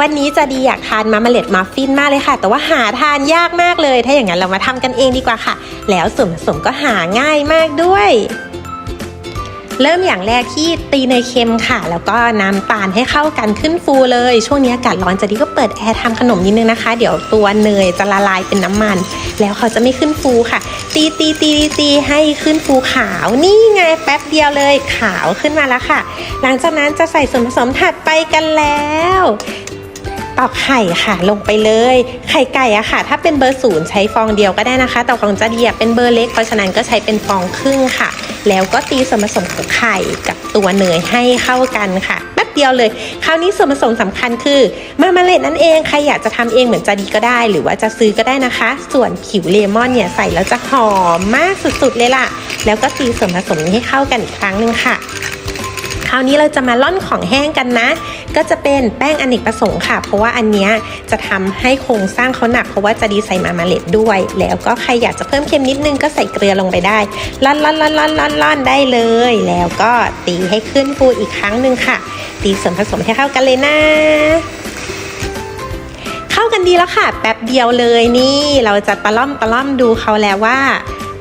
วันนี้จะดีอยากทานมาเมล็ดมัฟฟินมากเลยค่ะ แต่ว่าหาทานยากมากเลย ถ้าอย่างนั้นเรามาทำกันเองดีกว่าค่ะ แล้วส่วนผสมก็หาง่ายมากด้วย เริ่มอย่างแรกที่ตีเนยเค็มค่ะ แล้วก็น้ำตาลให้เข้ากันขึ้นฟูเลย ช่วงนี้อากาศร้อนจะดีก็เปิดแอร์ทำขนมนิดนึงนะคะ เดี๋ยวตัวเนยจะละลายเป็นน้ำมัน แล้วเขาจะไม่ขึ้นฟูค่ะ ตีตีตีตีตีให้ขึ้นฟูขาว นี่ไงแป๊บเดียวเลยขาวขึ้นมาแล้วค่ะ หลังจากนั้นจะใส่ส่วนผสมถัดไปกันแล้ว ตอกไข่ค่ะลงไปเลย ไข่ไก่อะค่ะ ถ้าเป็นเบอร์ศูนย์ใช้ฟองเดียวก็ได้นะคะ แต่ของจะดีอะเป็นเบอร์เล็ก เพราะฉะนั้นก็ใช้เป็นฟองครึ่งค่ะ แล้วก็ตีส่วนผสมของไข่กับตัวเนยให้เข้ากันค่ะแป๊บเดียวเลย คราวนี้ส่วนผสมสำคัญคือ มาเล็ดนั่นเองใครอยากจะทำเองเหมือนจะดีก็ได้ หรือว่าจะซื้อก็ได้นะคะ ส่วนผิวเลมอนเนี่ยใส่แล้วจะหอมมากสุดๆเลยล่ะ แล้วก็ตีส่วนผสมนี้ให้เข้ากันอีกครั้งหนึ่งค่ะ คราวนี้เราจะมาล่อนของแห้งกันนะ ก็จะเป็นแป้งอเนกประสงค์ค่ะ เพราะว่าอันเนี้ยจะทำให้โครงสร้างเขาหนัก เพราะว่าจะดีใส่มามาเล็ดด้วย แล้วก็ใครอยากจะเพิ่มเค็มนิดนึงก็ใส่เกลือลงไปได้ล่อนล่อนล่อนล่อนล่อนล่อนได้เลย แล้วก็ตีให้ขึ้นฟูอีกครั้งหนึ่งค่ะ ตีส่วนผสมให้เข้ากันเลยนะเข้ากันดีแล้วค่ะ แป๊บเดียวเลยนี่ เราจะตะล่อมตะล่อมดูเขาแล้วว่า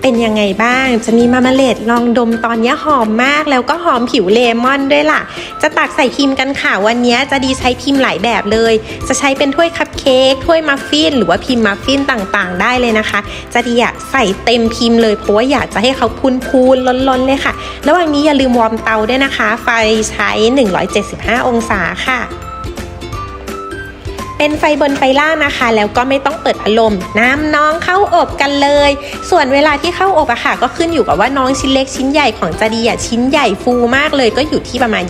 เป็นยังไงบ้าง จะมีมาเมล็ดลองดมตอนนี้หอมมากแล้วก็หอมผิวเลมอนด้วยล่ะ จะตักใส่พิมพ์กันค่ะวันนี้จะดีใช้พิมพ์หลายแบบเลย จะใช้เป็นถ้วยคัพเค้กถ้วยมัฟฟินหรือว่าพิมพ์มัฟฟินต่างๆ ได้เลยนะคะ จะดีอยากใส่เต็มพิมพ์เลยเพราะว่าอยากจะให้เขาพูนๆล้นๆเลยค่ะ ระหว่างนี้อย่าลืมวอร์มเตาด้วยนะคะ ไฟใช้ 175 องศาค่ะ เป็นไฟบนไฟล่างนะคะ แล้วก็ไม่ต้องเปิดพัดลมน้ำน้องเข้าอบกันเลย ส่วนเวลาที่เข้าอบอะค่ะ ก็ขึ้นอยู่กับว่าน้องชิ้นเล็กชิ้นใหญ่ของจะดีอะชิ้นใหญ่ฟูมากเลยก็อยู่ที่ประมาณ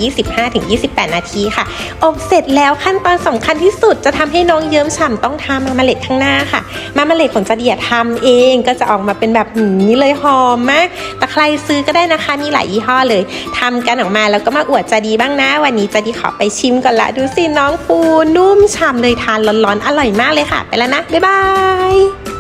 25-28 นาทีค่ะ อบเสร็จแล้วขั้นตอนสำคัญที่สุดจะทำให้น้องเยิ้มฉ่ำต้องทามาเมล็ดข้างหน้าค่ะ มาเมล็ดของจะดีอะทำเองก็จะออกมาเป็นแบบนี้เลยหอมมากแต่ใครซื้อก็ได้นะคะมีหลายยี่ห้อเลยทำกันออกมาแล้วก็มาอวดจะดีบ้างนะวันนี้จะดีขอไปชิมก่อนละดูสิน้องฟูนุ่มฉ่ำเลยทานร้อนๆอร่อยมากเลยค่ะ ไปแล้วนะ บ๊ายบาย